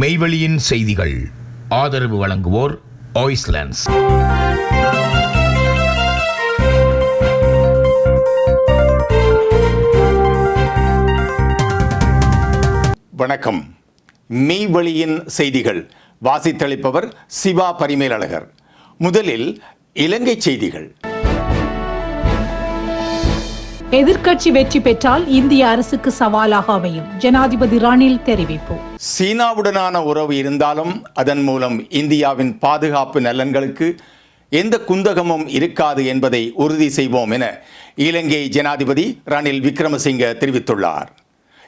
மெய்வெளியின் செய்திகள். ஆதரவு வழங்குவோர் ஆய்ஸ்லாண்ட்ஸ் வணக்கம். மெய்வழியின் செய்திகள். வாசித்தளிப்பவர் சிவா பரிமேலழகர். முதலில் இலங்கை செய்திகள். எதிர்க்கட்சி வெற்றி பெற்றால் இந்திய அரசுக்கு சவாலாக அமையும். ஜனாதிபதி ரணில் தெரிவிப்பு. சீனாவுடனான உறவு இருந்தாலும் அதன் மூலம் இந்தியாவின் பாதுகாப்பு நலன்களுக்கு எந்த குந்தகமும் இருக்காது என்பதை உறுதி செய்வோம் என இலங்கை ஜனாதிபதி ரணில் விக்ரமசிங்க தெரிவித்துள்ளார்.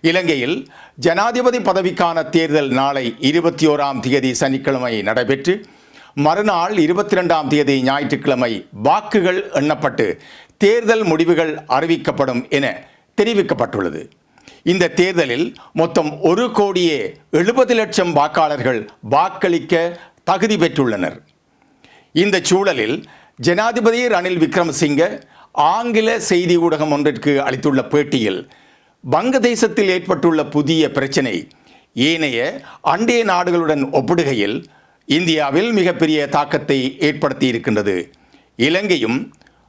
இலங்கையில் ஜனாதிபதி பதவிக்கான தேர்தல் நாளை இருபத்தி ஓராம் தேதி சனிக்கிழமை நடைபெற்று மறுநாள் இருபத்தி ரெண்டாம் தேதி ஞாயிற்றுக்கிழமை வாக்குகள் எண்ணப்பட்டு தேர்தல் முடிவுகள் அறிவிக்கப்படும் என தெரிவிக்கப்பட்டுள்ளது. இந்த தேர்தலில் மொத்தம் ஒரு கோடியே எழுபது லட்சம் வாக்காளர்கள் வாக்களிக்க தகுதி பெற்றுள்ளனர். இந்த சூழலில் ஜனாதிபதி ரணில் விக்ரமசிங்க ஆங்கில செய்தி ஊடகம் ஒன்றிற்கு அளித்துள்ள பேட்டியில் வங்கதேசத்தில் ஏற்பட்டுள்ள புதிய பிரச்சினை ஏனைய அண்டைய நாடுகளுடன் ஒப்பிடுகையில் இந்தியாவில் மிகப்பெரிய தாக்கத்தை ஏற்படுத்தி இருக்கின்றது இலங்கையும்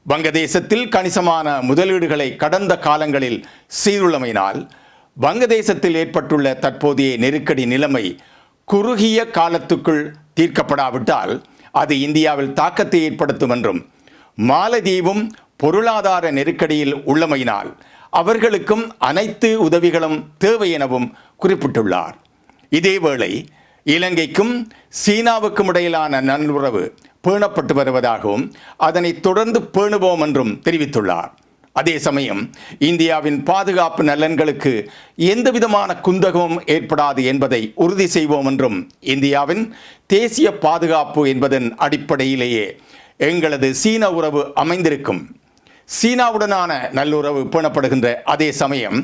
வங்கதேசத்தில் கணிசமான முதலீடுகளை கடந்த காலங்களில் சீருள்ளமையினால் வங்கதேசத்தில் ஏற்பட்டுள்ள தற்போதைய நெருக்கடி நிலைமை குறுகிய காலத்துக்குள் தீர்க்கப்படாவிட்டால் அது இந்தியாவில் தாக்கத்தை ஏற்படுத்தும் என்றும் மாலதீவும் பொருளாதார நெருக்கடியில் உள்ளமையினால் அவர்களுக்கும் அனைத்து உதவிகளும் தேவை எனவும் குறிப்பிட்டுள்ளார். இதேவேளை இலங்கைக்கும் சீனாவுக்கும் இடையிலான நல்லுறவு பேணப்பட்டு வருவதாகவும் அதனை தொடர்ந்து பேணுவோம் என்றும் தெரிவித்துள்ளார். அதே சமயம் இந்தியாவின் பாதுகாப்பு நலன்களுக்கு எந்தவிதமான குந்தகமும் ஏற்படாது என்பதை உறுதி செய்வோம் என்றும் இந்தியாவின் தேசிய பாதுகாப்பு என்பதன் அடிப்படையிலேயே எங்களது சீன உறவு அமைந்திருக்கும். சீனாவுடனான நல்லுறவு பேணப்படுகின்ற அதே சமயம்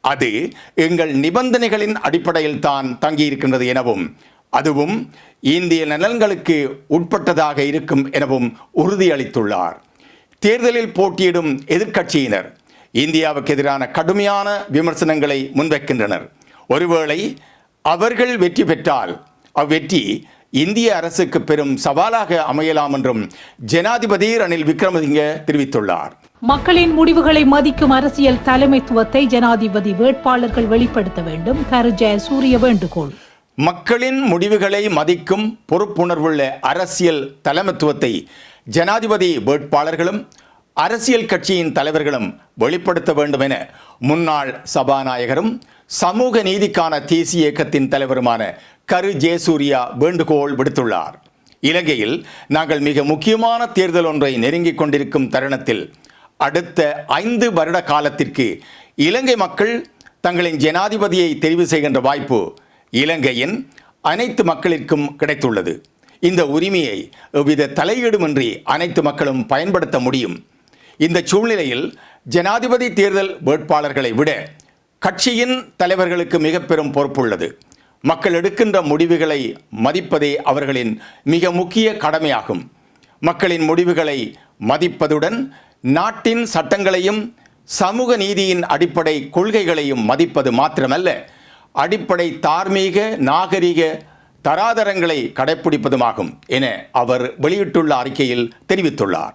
அது எங்கள் நிபந்தனைகளின் அடிப்படையில் தான் தங்கியிருக்கின்றது எனவும் அதுவும் இந்திய நலன்களுக்கு உட்பட்டதாக இருக்கும் எனவும் உறுதியளித்துள்ளார். தேர்தலில் போட்டியிடும் எதிர்க்கட்சியினர் இந்தியாவுக்கு எதிரான கடுமையான விமர்சனங்களை முன்வைக்கின்றனர். ஒருவேளை அவர்கள் வெற்றி பெற்றால் அவ்வெற்றி இந்திய அரசுக்கு பெரும் சவாலாக அமையலாம் என்றும் ஜனாதிபதி ரணில் விக்ரமசிங்க தெரிவித்துள்ளார். மக்களின் முடிவுகளை மதிக்கும் அரசியல் தலைமைத்துவத்தை ஜனாதிபதி வேட்பாளர்கள் வெளிப்படுத்த வேண்டும். கரு ஜெயசூரிய வேண்டுகோள். மக்களின் முடிவுகளை மதிக்கும் பொறுப்புணர்வுள்ள அரசியல் தலைமைத்துவத்தை ஜனாதிபதி வேட்பாளர்களும் அரசியல் கட்சியின் தலைவர்களும் வெளிப்படுத்த வேண்டும் என முன்னாள் சபாநாயகரும் சமூக நீதிக்கான தேசிய இயக்கத்தின் தலைவருமான கரு ஜெயசூர்யா வேண்டுகோள் விடுத்துள்ளார். இலங்கையில் நாங்கள் மிக முக்கியமான தேர்தல் ஒன்றை நெருங்கிக் கொண்டிருக்கும் தருணத்தில் அடுத்த ஐந்து வருட காலத்திற்கு இலங்கை மக்கள் தங்களின் ஜனாதிபதியை தெரிவு செய்கின்ற வாய்ப்பு இலங்கையின் அனைத்து மக்களிற்கும் கிடைத்துள்ளது. இந்த உரிமையை எவ்வித தலையீடுமின்றி அனைத்து மக்களும் பயன்படுத்த முடியும். இந்த சூழ்நிலையில் ஜனாதிபதி தேர்தல் வேட்பாளர்களை விட கட்சியின் தலைவர்களுக்கு மிக பெரும் பொறுப்புள்ளது. மக்கள் எடுக்கின்ற முடிவுகளை மதிப்பதே அவர்களின் மிக முக்கிய கடமையாகும். மக்களின் முடிவுகளை மதிப்பதுடன் நாட்டின் சட்டங்களையும் சமூக நீதியின் அடிப்படை கொள்கைகளையும் மதிப்பது மாத்திரமல்ல அடிப்படை தார்மீக நாகரிக தராதரங்களை கடைப்பிடிப்பதுமாகும் என அவர் வெளியிட்டுள்ள அறிக்கையில் தெரிவித்துள்ளார்.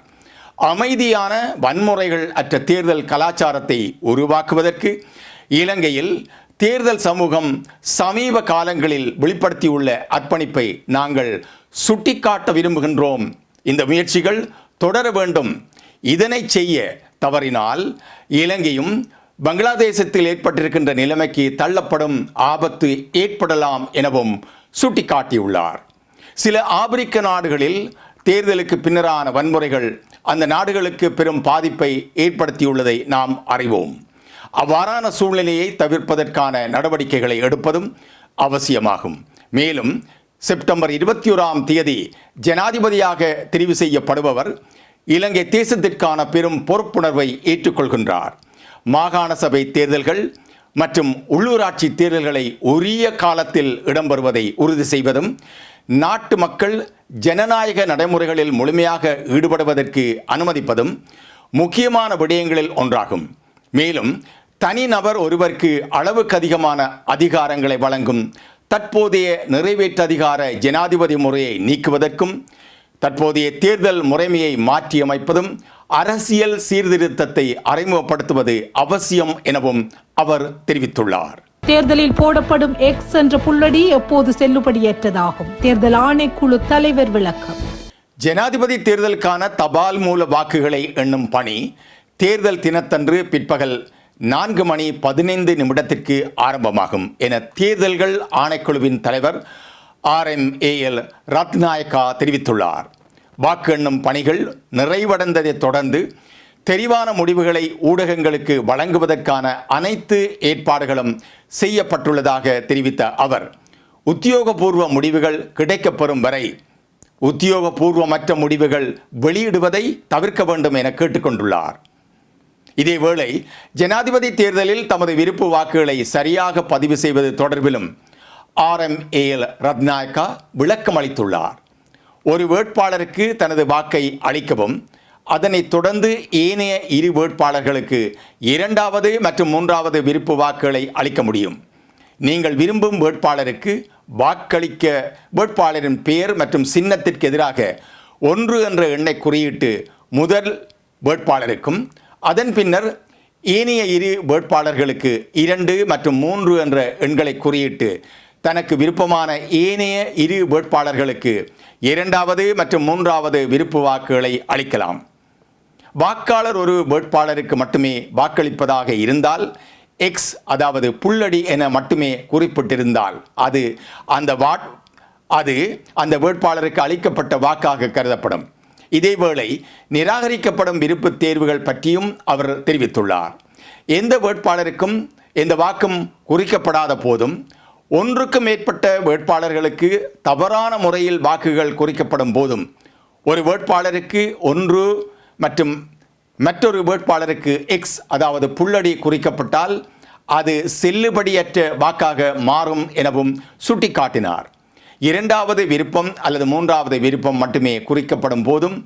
அமைதியான வன்முறைகள் அற்ற தேர்தல் கலாச்சாரத்தை உருவாக்குவதற்கு இலங்கையில் தேர்தல் சமூகம் சமீப காலங்களில் வெளிப்படுத்தியுள்ள அர்ப்பணிப்பை நாங்கள் சுட்டிக்காட்ட விரும்புகின்றோம். இந்த முயற்சிகள் தொடர வேண்டும். இதனை செய்ய தவறினால் இலங்கையும் பங்களாதேசத்தில் ஏற்பட்டிருக்கின்ற நிலைமைக்கு தள்ளப்படும் ஆபத்து ஏற்படலாம் எனவும் சுட்டிக்காட்டியுள்ளார். சில ஆப்பிரிக்க நாடுகளில் தேர்தலுக்கு பின்னரான வன்முறைகள் அந்த நாடுகளுக்கு பெரும் பாதிப்பை ஏற்படுத்தியுள்ளதை நாம் அறிவோம். அவ்வாறான சூழ்நிலையை தவிர்ப்பதற்கான நடவடிக்கைகளை எடுப்பதும் அவசியமாகும். மேலும் செப்டம்பர் இருபத்தி ஓராம் தேதி ஜனாதிபதியாக தெரிவு செய்யப்படுபவர் இலங்கை தேசத்திற்கான பெரும் பொறுப்புணர்வை ஏற்றுக்கொள்கின்றார். மாகாண சபை தேர்தல்கள் மற்றும் உள்ளூராட்சி தேர்தல்களை உரிய காலத்தில் இடம்பெறுவதை உறுதி செய்வதும் நாட்டு மக்கள் ஜனநாயக நடைமுறைகளில் முழுமையாக ஈடுபடுவதற்கு அனுமதிப்பதும் முக்கியமான விடயங்களில் ஒன்றாகும். மேலும் தனிநபர் ஒருவருக்கு அளவுக்கு அதிகமான அதிகாரங்களை வழங்கும் தற்போதைய நிறைவேற்று அதிகார ஜனாதிபதி முறையை நீக்குவதற்கும் தற்போதைய தேர்தல் முறைமையை மாற்றியமைப்பதும் அரசியல் சீர்திருத்தத்தை அறிமுகப்படுத்துவது அவசியம் எனவும் அவர் தெரிவித்துள்ளார். தேர்தலில் போடப்படும் எக்ஸ் என்ற புள்ளடி எப்போது செல்லுபடியற்றதாகும்? தேர்தல் ஆணைக்குழு தலைவர் விளக்கம். ஜனாதிபதி தேர்தலுக்கான தபால் மூல வாக்குகளை எண்ணும் பணி தேர்தல் தினத்தன்று பிற்பகல் நான்கு மணி பதினைந்து நிமிடத்திற்கு ஆரம்பமாகும் என தேர்தல்கள் ஆணைக்குழுவின் தலைவர் ஆர் எம் ஏஎல் ரத்நாயக்கா தெரிவித்துள்ளார். வாக்கு எண்ணும் பணிகள் நிறைவடைந்ததைத் தொடர்ந்து தெரிவான முடிவுகளை ஊடகங்களுக்கு வழங்குவதற்கான அனைத்து ஏற்பாடுகளும் செய்யப்பட்டுள்ளதாக தெரிவித்த அவர் உத்தியோகபூர்வ முடிவுகள் கிடைக்கப்பெறும் வரை உத்தியோகபூர்வமற்ற முடிவுகள் வெளியிடுவதை தவிர்க்க வேண்டும் என கேட்டுக்கொண்டுள்ளார். இதேவேளை ஜனாதிபதி தேர்தலில் தமது விருப்பு வாக்குகளை சரியாக பதிவு செய்வது தொடர்பிலும் ஆர்எம்ஏஎல் ரத்நாயக்கா விளக்கம் அளித்துள்ளார் ஒரு வேட்பாளருக்கு தனது வாக்கை அளிக்கவும் அதனைத் தொடர்ந்து ஏனைய இரு வேட்பாளர்களுக்கு இரண்டாவது மற்றும் மூன்றாவது விருப்பு வாக்குகளை அளிக்க முடியும். நீங்கள் விரும்பும் வேட்பாளருக்கு வாக்களிக்க வேட்பாளரின் பெயர் மற்றும் சின்னத்திற்கு எதிராக ஒன்று என்ற எண்ணை குறியிட்டு முதல் வேட்பாளருக்கும் அதன் பின்னர் ஏனைய இரு வேட்பாளர்களுக்கு இரண்டு மற்றும் மூன்று என்ற எண்களை குறியிட்டு தனக்கு விருப்பமான ஏனைய இரு வேட்பாளர்களுக்கு இரண்டாவது மற்றும் மூன்றாவது விருப்பு வாக்குகளை அளிக்கலாம். வாக்காளர் ஒரு வேட்பாளருக்கு மட்டுமே வாக்களிப்பதாக இருந்தால் எக்ஸ் அதாவது புல்லடி என மட்டுமே குறிப்பிட்டிருந்தால் அது அந்த வாட் அது அந்த வேட்பாளருக்கு அளிக்கப்பட்ட வாக்காக கருதப்படும். இதேவேளை நிராகரிக்கப்படும் விருப்பு தேர்வுகள் பற்றியும் அவர் தெரிவித்துள்ளார். எந்த வேட்பாளருக்கும் எந்த வாக்கும் குறிக்கப்படாத போதும் ஒன்றுக்கு மேற்பட்ட வேட்பாளர்களுக்கு தவறான முறையில் வாக்குகள் குறிக்கப்படும் போதும் ஒரு வேட்பாளருக்கு ஒன்று மற்றும் மற்றொரு வேட்பாளருக்கு எக்ஸ் அதாவது புல்லடி குறிக்கப்பட்டால் அது செல்லுபடியற்ற வாக்காக மாறும் எனவும் சுட்டிக்காட்டினார். இரண்டாவது விருப்பம் அல்லது மூன்றாவது விருப்பம் மட்டுமே குறிக்கப்படும் போதும்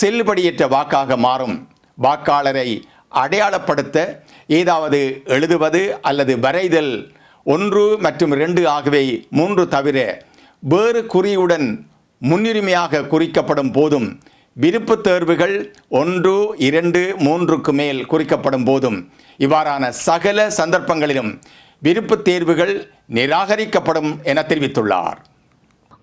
செல்லுபடியற்ற வாக்காக மாறும். வாக்காளரை அடையாளப்படுத்த ஏதாவது எழுதுவது அல்லது வரைதல் ஒன்று மற்றும் இரண்டு ஆகவே மூன்று தவிர வேறு குறியுடன் முன்னுரிமையாக குறிக்கப்படும் போதும் விருப்பு தேர்வுகள் ஒன்று இரண்டு மூன்றுக்கு மேல் குறிக்கப்படும் போதும் இவ்வாறான சகல சந்தர்ப்பங்களிலும் விருப்பு தேர்வுகள் நிராகரிக்கப்படும் என தெரிவித்துள்ளார்.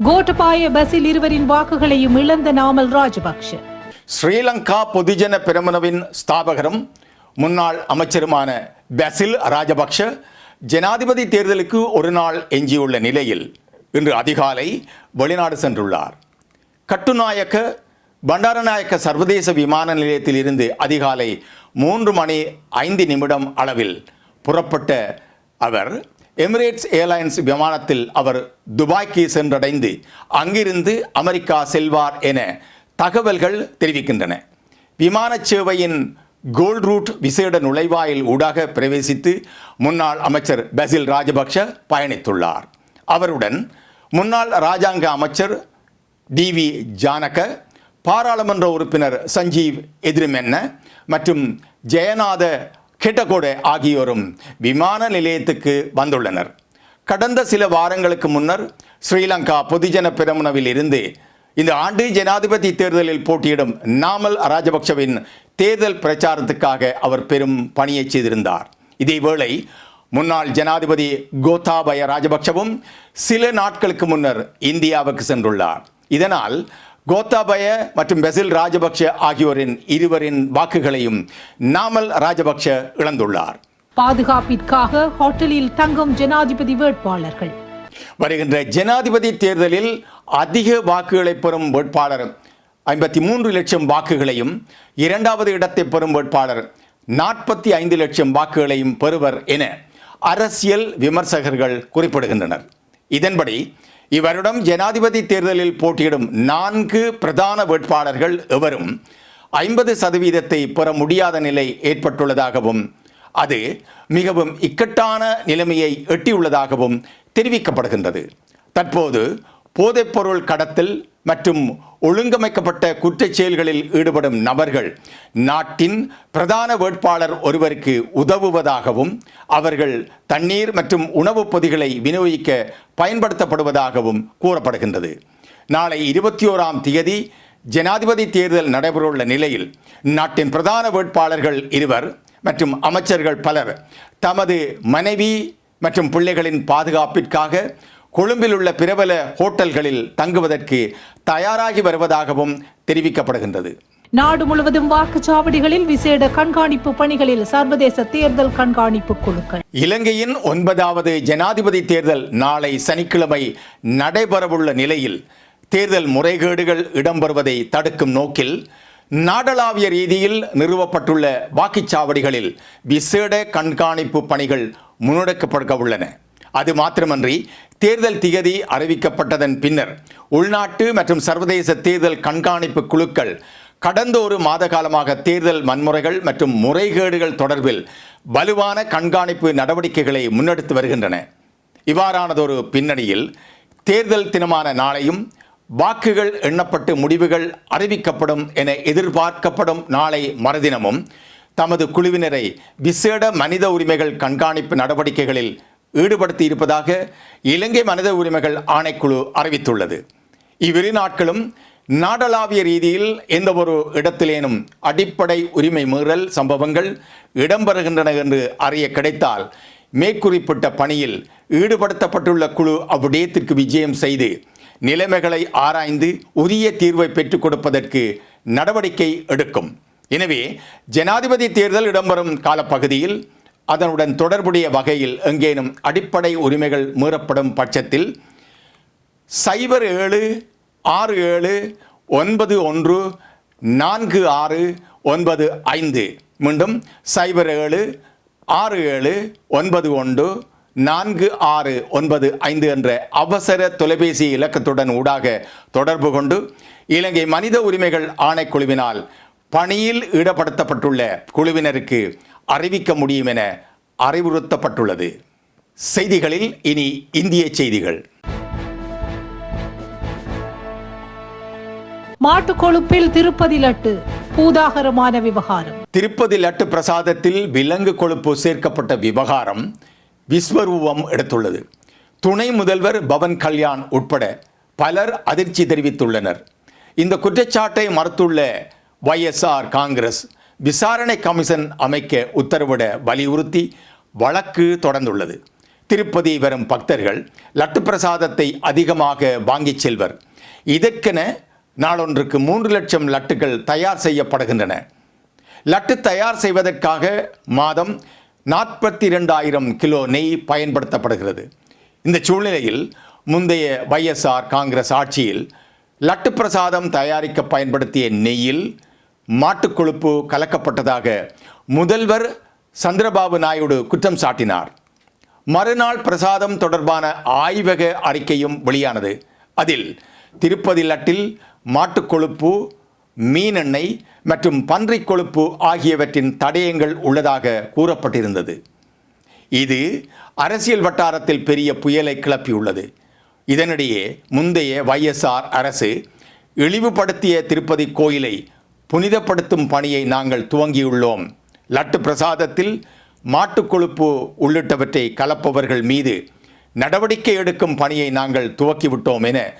கோட்டபாய பஸ்ஸில் இருவரின் வாக்குகளையும் இழந்த நாமல் ராஜபக்ஷ. ஸ்ரீலங்கா பொதுஜன பெரமுனவின் ஸ்தாபகரும் முன்னாள் அமைச்சருமான பசில் ராஜபக்ஷ ஜனாதிபதி தேர்தலுக்கு ஒரு நாள் எஞ்சியுள்ள நிலையில் இன்று அதிகாலை வெளிநாடு சென்றுள்ளார். கட்டுநாயக்க பண்டாரநாயக்க சர்வதேச விமான நிலையத்தில் இருந்து அதிகாலை மூன்று மணி ஐந்து நிமிடம் அளவில் புறப்பட்ட அவர் எமிரேட்ஸ் ஏர்லைன்ஸ் விமானத்தில் அவர் துபாய்க்கு சென்றடைந்து அங்கிருந்து அமெரிக்கா செல்வார் என தகவல்கள் தெரிவிக்கின்றன. விமான சேவையின் கோல்ட் ரூட் விசேட நுழைவாயில் ஊடாக பிரவேசித்து முன்னாள் அமைச்சர் பசில் ராஜபக்ஷ பயணித்துள்ளார். அவருடன் முன்னாள் ராஜாங்க அமைச்சர் டி வி ஜானக பாராளுமன்ற உறுப்பினர் சஞ்சீவ் எதிரிமென்ன மற்றும் ஜெயநாத கெட்டகோடே ஆகியோரும் விமான நிலையத்துக்கு வந்துள்ளனர். கடந்த சில வாரங்களுக்கு முன்னர் ஸ்ரீலங்கா பொதுஜன பெரமுனவில் இருந்து இந்த ஆண்டு ஜனாதிபதி தேர்தலில் போட்டியிடும் நாமல் ராஜபக்சவின் தேர்தல் பிரச்சாரத்துக்காக அவர் பெரும் பணியை செய்திருந்தார். இதேவேளை முன்னாள் ஜனாதிபதி கோத்தாபய ராஜபக்சவும் சில நாட்களுக்கு முன்னர் இந்தியாவுக்கு சென்றுள்ளார். இதனால் கோத்தாபய மற்றும் பெசில் ராஜபக்ஷ ஆகியோரின் இருவரின் வாக்குகளையும் நாமல் ராஜபக்ஷ இழந்துள்ளார். பாதுகாப்பிற்காக ஹோட்டலில் தங்கும் ஜனாதிபதி வேட்பாளர்கள். வருகின்ற ஜனாதிபதி தேர்தலில் அதிக வாக்குகளை பெறும் வேட்பாளர் ஐம்பத்தி மூன்று லட்சம் வாக்குகளையும் இரண்டாவது இடத்தை பெறும் வேட்பாளர் நாற்பத்தி ஐந்து லட்சம் வாக்குகளையும் பெறுவர் என அரசியல் விமர்சகர்கள் குறிப்பிடுகின்றனர். இதன்படி இவரிடம் ஜனாதிபதி தேர்தலில் போட்டியிடும் நான்கு பிரதான வேட்பாளர்கள் எவரும் ஐம்பது சதவீதத்தை பெற முடியாத நிலை ஏற்பட்டுள்ளதாகவும் அது மிகவும் இக்கட்டான நிலைமையை எட்டியுள்ளதாகவும் தெரிவிக்கப்படுகின்றது. தற்போது போதைப்பொருள் கடத்தல் மற்றும் ஒழுங்கமைக்கப்பட்ட குற்றச் செயல்களில் ஈடுபடும் நபர்கள் நாட்டின் பிரதான வேட்பாளர் ஒருவருக்கு உதவுவதாகவும் அவர்கள் தண்ணீர் மற்றும் உணவுப் பொதிகளை விநியோகிக்க பயன்படுத்தப்படுவதாகவும் கூறப்படுகின்றது. நாளை இருபத்தி ஓராம் தேதி ஜனாதிபதி தேர்தல் நடைபெறவுள்ள நிலையில் நாட்டின் பிரதான வேட்பாளர்கள் இருவர் மற்றும் அமைச்சர்கள் பலர் தமது மனைவி மற்றும் பிள்ளைகளின் பாதுகாப்பிற்காக கொழும்பில் உள்ள பிரபல ஹோட்டல்களில் தங்குவதற்கு தயாராகி வருவதாகவும் தெரிவிக்கப்படுகின்றது. நாடு முழுவதும் வாக்குச்சாவடிகளில் விசேட கண்காணிப்பு பணிகளில் சர்வதேச தேர்தல் கண்காணிப்பு குழுக்கள். இலங்கையின் ஒன்பதாவது ஜனாதிபதி தேர்தல் நாளை சனிக்கிழமை நடைபெறவுள்ள நிலையில் தேர்தல் முறைகேடுகள் இடம்பெறுவதை தடுக்கும் நோக்கில் நாடளாவிய ரீதியில் நிறுவப்பட்டுள்ள வாக்குச்சாவடிகளில் விசேட கண்காணிப்பு பணிகள் முன்னெடுக்கப்பட உள்ளன. அது மாத்திரமன்றி தேர்தல் திகதி அறிவிக்கப்பட்டதன் பின்னர் உள்நாட்டு மற்றும் சர்வதேச தேர்தல் கண்காணிப்பு குழுக்கள் கடந்த ஒரு மாத காலமாக தேர்தல் வன்முறைகள் மற்றும் முறைகேடுகள் தொடர்பில் வலுவான கண்காணிப்பு நடவடிக்கைகளை முன்னெடுத்து வருகின்றன. இவ்வாறானதொரு பின்னணியில் தேர்தல் தினமான நாளையும் வாக்குகள் எண்ணப்பட்டு முடிவுகள் அறிவிக்கப்படும் என எதிர்பார்க்கப்படும் நாளை மறுதினமும் தமது குழுவினரை விசேட மனித உரிமைகள் கண்காணிப்பு நடவடிக்கைகளில் ஈடுபடுத்தி இருப்பதாக இலங்கை மனித உரிமைகள் ஆணைக்குழு அறிவித்துள்ளது. இவ்விரு நாட்களும் நாடளாவிய ரீதியில் எந்த ஒரு இடத்திலேனும் அடிப்படை உரிமை மீறல் சம்பவங்கள் இடம்பெறுகின்றன என்று அறிய கிடைத்தால் மேற்குறிப்பிட்ட பணியில் ஈடுபடுத்தப்பட்டுள்ள குழு அவ்விடயத்திற்கு விஜயம் செய்து நிலைமைகளை ஆராய்ந்து உரிய தீர்வை பெற்றுக் கொடுப்பதற்கு நடவடிக்கை எடுக்கும். எனவே ஜனாதிபதி தேர்தல் இடம்பெறும் காலப்பகுதியில் அதனுடன் தொடர்புடைய வகையில் எங்கேனும் அடிப்படை உரிமைகள் மீறப்படும் பட்சத்தில் சைபர் ஏழு ஆறு ஏழு ஒன்பது ஒன்று நான்கு ஆறு ஒன்பது ஐந்து. மீண்டும் சைபர் ஏழு ஆறு ஏழு ஒன்பது ஒன்று நான்கு ஆறு ஒன்பது ஐந்து என்ற அவசர தொலைபேசி இலக்கத்துடன் ஊடாக தொடர்பு கொண்டு இலங்கை மனித உரிமைகள் ஆணைக்குழுவினால் பணியில் ஈடுபடுத்தப்பட்டுள்ள குழுவினருக்கு அறிவிக்க முடியும் என அறிவுறுத்தப்பட்டுள்ளது. செய்திகளில் இனி இந்திய செய்திகள். மாட்டுக் கொழுப்பில் திருப்பதி லட்டு பூதாகரமான விவகாரம். திருப்பதி லட்டு பிரசாதத்தில் விலங்கு கொழுப்பு சேர்க்கப்பட்ட விவகாரம் விஸ்வரூபம் எடுத்துள்ளது. துணை முதல்வர் பவன் கல்யாண் உட்பட பலர் அதிர்ச்சி தெரிவித்துள்ளனர். இந்த குற்றச்சாட்டை மறுத்துள்ள ஒய்எஸ்ஆர் காங்கிரஸ் விசாரணை கமிஷன் அமைக்க உத்தரவிட வலியுறுத்தி வழக்கு தொடர்ந்துள்ளது. திருப்பதி வரும் பக்தர்கள் லட்டு பிரசாதத்தை அதிகமாக வாங்கிச் செல்வர். இதற்கென நாளொன்றுக்கு மூன்று லட்சம் லட்டுகள் தயார் செய்யப்படுகின்றன. லட்டு தயார் செய்வதற்காக மாதம் நாற்பத்தி இரண்டாயிரம் கிலோ நெய் பயன்படுத்தப்படுகிறது. இந்த சூழ்நிலையில் முந்தைய வைஎஸ்ஆர் காங்கிரஸ் ஆட்சியில் லட்டு பிரசாதம் தயாரிக்க பயன்படுத்திய நெய்யில் மாட்டுக்கொழுப்பு கலக்கப்பட்டதாக முதல்வர் சந்திரபாபு நாயுடு குற்றம் சாட்டினார். மறுநாள் பிரசாதம் தொடர்பான ஆய்வக அறிக்கையும் வெளியானது. அதில் திருப்பதி லட்டில் மாட்டுக்கொழுப்பு மீனெண்ணெய் மற்றும் பன்றிக் கொழுப்பு ஆகியவற்றின் தடயங்கள் உள்ளதாக கூறப்பட்டிருந்தது. இது அரசியல் வட்டாரத்தில் பெரிய புயலை கிளப்பியுள்ளது. இதனிடையே முந்தைய வைஎஸ்ஆர் அரசு இழிவுபடுத்திய திருப்பதி கோயிலை புனிதப்படுத்தும் பணியை நாங்கள் துவங்கியுள்ளோம். லட்டு பிரசாதத்தில் மாட்டுக் கொழுப்பு உள்ளிட்டவற்றை கலப்பவர்கள் மீது நடவடிக்கை எடுக்கும் பணியை நாங்கள் துவக்கிவிட்டோம் என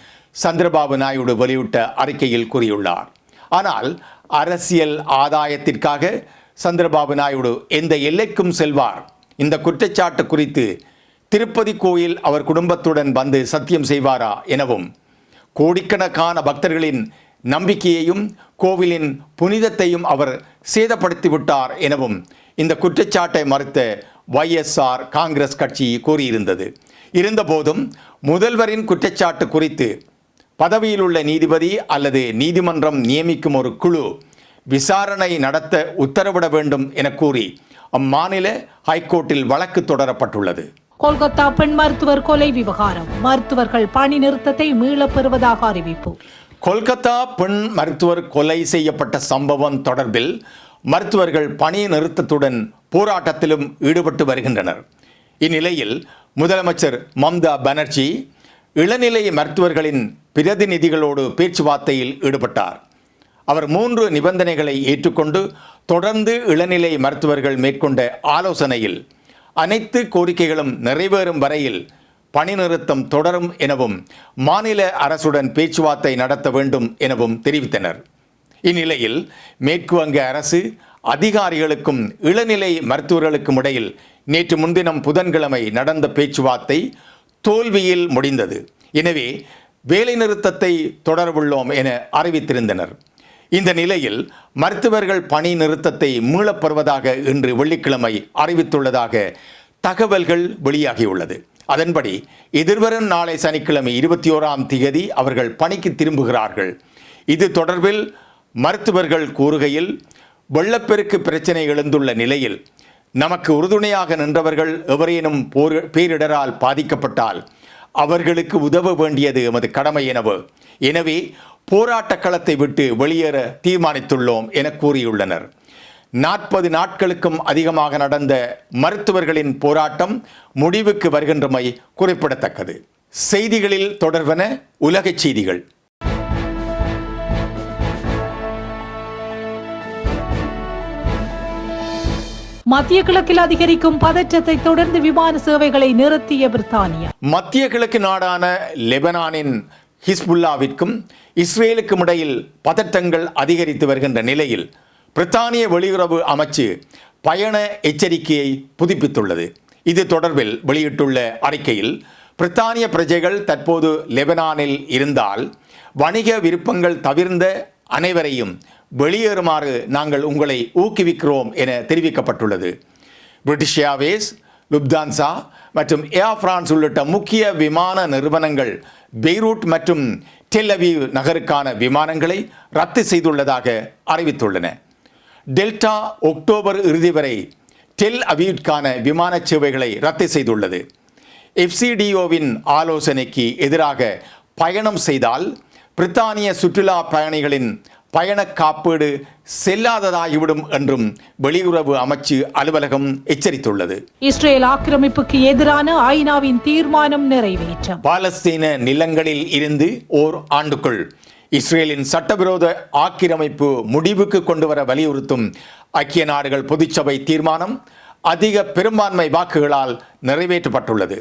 சந்திரபாபு நாயுடு வெளியிட்ட அறிக்கையில் கூறியுள்ளார். ஆனால் அரசியல் ஆதாயத்திற்காக சந்திரபாபு நாயுடு எந்த எல்லைக்கும் செல்வார். இந்த குற்றச்சாட்டு குறித்து திருப்பதி கோயில் அவர் குடும்பத்துடன் வந்து சத்தியம் செய்வாரா எனவும் கோடிக்கணக்கான பக்தர்களின் நம்பிக்கையையும் கோவிலின் புனிதத்தையும் அவர் சேதப்படுத்திவிட்டார் எனவும் இந்த குற்றச்சாட்டை மறுத்த ஒய்எஸ்ஆர் காங்கிரஸ் கட்சி கூறியிருந்தது. இருந்தபோதும் முதல்வரின் குற்றச்சாட்டு குறித்து பதவியில் உள்ள நீதிபதி அல்லது நீதிமன்றம் நியமிக்கும் ஒரு குழு விசாரணை நடத்த உத்தரவிட வேண்டும் என கூறி அம்மாநில ஹைகோர்ட்டில் வழக்கு தொடரப்பட்டுள்ளது. கொல்கத்தா பெண் மருத்துவர் கொலை விவகாரம். மருத்துவர்கள் பணி நிறுத்தத்தை மீளப் பெறுவதாக அறிவிப்பு. கொல்கத்தா பெண் மருத்துவர் கொலை செய்யப்பட்ட சம்பவம் தொடர்பில் மருத்துவர்கள் பணி நிறுத்தத்துடன் போராட்டத்திலும் ஈடுபட்டு வருகின்றனர். இந்நிலையில் முதலமைச்சர் மம்தா பானர்ஜி இளநிலை மருத்துவர்களின் பிரதிநிதிகளோடு பேச்சுவார்த்தையில் ஈடுபட்டார். அவர் மூன்று நிபந்தனைகளை ஏற்றுக்கொண்டு தொடர்ந்து இளநிலை மருத்துவர்கள் மேற்கொண்ட ஆலோசனையில் அனைத்து கோரிக்கைகளும் நிறைவேறும் வரையில் பணி நிறுத்தம் தொடரும் எனவும் மாநில அரசுடன் பேச்சுவார்த்தை நடத்த வேண்டும் எனவும் தெரிவித்தனர். இந்நிலையில் மேற்கு வங்க அரசு அதிகாரிகளுக்கும் இளநிலை மருத்துவர்களுக்கும் இடையில் நேற்று முன்தினம் புதன்கிழமை நடந்த பேச்சுவார்த்தை தோல்வியில் முடிந்தது. எனவே வேலைநிறுத்தத்தை தொடரவுள்ளோம் என அறிவித்திருந்தனர். இந்த நிலையில் மருத்துவர்கள் பணி நிறுத்தத்தை மீளப்பெறுவதாக இன்று வெள்ளிக்கிழமை அறிவித்துள்ளதாக தகவல்கள் வெளியாகியுள்ளது. அதன்படி எதிர்வரும் நாளை சனிக்கிழமை இருபத்தி ஓராம் தேதி அவர்கள் பணிக்கு திரும்புகிறார்கள். இது தொடர்பில் மருத்துவர்கள் கூறுகையில் வெள்ளப்பெருக்கு பிரச்சனை எழுந்துள்ள நிலையில் நமக்கு உறுதுணையாக நின்றவர்கள் எவரேனும் போர் பேரிடரால் பாதிக்கப்பட்டால் அவர்களுக்கு உதவ வேண்டியது எமது கடமை எனவு. எனவே போராட்ட களத்தை விட்டு வெளியேற தீர்மானித்துள்ளோம் என கூறியுள்ளனர். நாற்பது நாட்களுக்கும் அதிகமாக நடந்த மருத்துவர்களின் போராட்டம் முடிவுக்கு வருகின்றமை குறிப்பிடத்தக்கது. செய்திகளில் தொடர்வன உலகச் செய்திகள். மத்திய கிழக்கில் அதிகரிக்கும் பதற்றத்தை தொடர்ந்து விமான சேவைகளை நிறுத்திய பிரித்தானியா. மத்திய கிழக்கு நாடான லெபனானின் ஹிஸ்புல்லாவிற்கும் இஸ்ரேலுக்கும் இடையில் பதட்டங்கள் அதிகரித்து வருகின்ற நிலையில் பிரித்தானிய வெளியுறவு அமைச்சு பயண எச்சரிக்கையை புதுப்பித்துள்ளது. இது தொடர்பில் வெளியிட்டுள்ள அறிக்கையில் பிரித்தானிய பிரஜைகள் தற்போது லெபனானில் இருந்தால் வணிக விருப்பங்கள் தவிர்ந்த அனைவரையும் வெளியேறுமாறு நாங்கள் உங்களை ஊக்குவிக்கிறோம் என தெரிவிக்கப்பட்டுள்ளது. பிரிட்டிஷ் ஏர்வேஸ் லுப்தான்சா மற்றும் ஏர் பிரான்ஸ் உள்ளிட்ட முக்கிய விமான நிறுவனங்கள் பெய்ரூட் மற்றும் டெல் நகருக்கான விமானங்களை ரத்து செய்துள்ளதாக அறிவித்துள்ளன. டெல்டா அக்டோபர் இறுதி வரை டெல் அவீவ்கான விமான சேவைகளை ரத்து செய்துள்ளது. எஃப்சிடிஓவின் ஆலோசனைக்கு எதிராக பயணம் செய்தால் பிரித்தானிய சுற்றுலா பயணிகளின் பயண காப்பீடு செல்லாததாகிவிடும் என்றும் வெளியுறவு அமைச்சு அலுவலகம் எச்சரித்துள்ளது. இஸ்ரேல் ஆக்கிரமிப்புக்கு எதிரான ஐநாவின் தீர்மானம் நிறைவேற்றம். பாலஸ்தீன நிலங்களில் இருந்து ஓர் ஆண்டுக்குள் இஸ்ரேலின் சட்டவிரோத ஆக்கிரமிப்பு முடிவுக்கு கொண்டு வர வலியுறுத்தும் ஐக்கிய நாடுகள் பொதுச்சபை தீர்மானம் அதிக பெரும்பான்மை வாக்குகளால் நிறைவேற்றப்பட்டுள்ளது.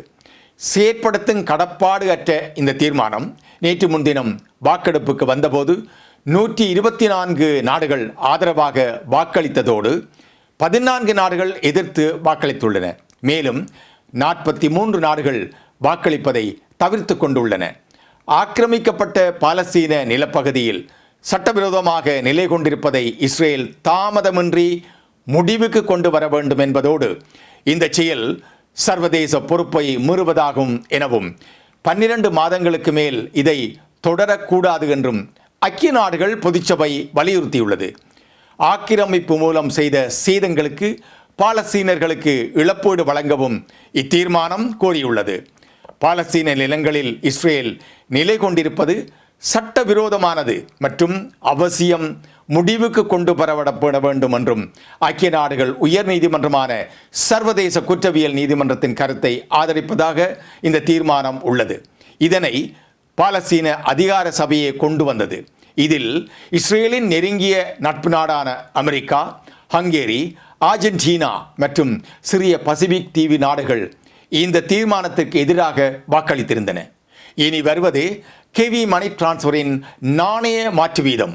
செயற்படுத்தும் கடப்பாடு அற்ற இந்த தீர்மானம் நேற்று முன்தினம் வாக்கெடுப்புக்கு வந்தபோது நூற்றி இருபத்தி நான்கு நாடுகள் ஆதரவாக வாக்களித்ததோடு பதினான்கு நாடுகள் எதிர்த்து வாக்களித்துள்ளன. மேலும் நாற்பத்தி மூன்று நாடுகள் வாக்களிப்பதை தவிர்த்து கொண்டுள்ளன. ஆக்கிரமிக்கப்பட்ட பாலஸ்தீன நிலப்பகுதியில் சட்டவிரோதமாக நிலை கொண்டிருப்பதை இஸ்ரேல் தாமதமின்றி முடிவுக்கு கொண்டு வர வேண்டும் என்பதோடு இந்த செயல் சர்வதேச பொறுப்பை மீறுவதாகும் எனவும் பன்னிரண்டு மாதங்களுக்கு மேல் இதை தொடரக்கூடாது என்றும் ஐக்கிய நாடுகள் பொதுச்சபை வலியுறுத்தியுள்ளது. ஆக்கிரமிப்பு மூலம் செய்த சேதங்களுக்கு பாலஸ்தீனர்களுக்கு இழப்பீடு வழங்கவும் இத்தீர்மானம் கோரியுள்ளது. பாலஸ்தீன நிலங்களில் இஸ்ரேல் நிலை கொண்டிருப்பது சட்டவிரோதமானது மற்றும் அவசியம் முடிவுக்கு கொண்டு வரப்பட வேண்டும் என்றும் ஐக்கிய நாடுகள் உயர் நீதிமன்றமான சர்வதேச குற்றவியல் நீதிமன்றத்தின் கருத்தை ஆதரிப்பதாக இந்த தீர்மானம் உள்ளது. இதனை பாலஸ்தீன அதிகார சபையை கொண்டு வந்தது. இதில் இஸ்ரேலின் நெருங்கிய நட்பு நாடான அமெரிக்கா ஹங்கேரி ஆர்ஜென்டினா மற்றும் சிறிய பசிபிக் தீவு நாடுகள் இந்த தீர்மானத்திற்கு எதிராக வாக்களித்திருந்தன. இனி வருவது கெவி மணி டிரான்ஸ்ஃபரின் நாணய மாற்று வீதம்.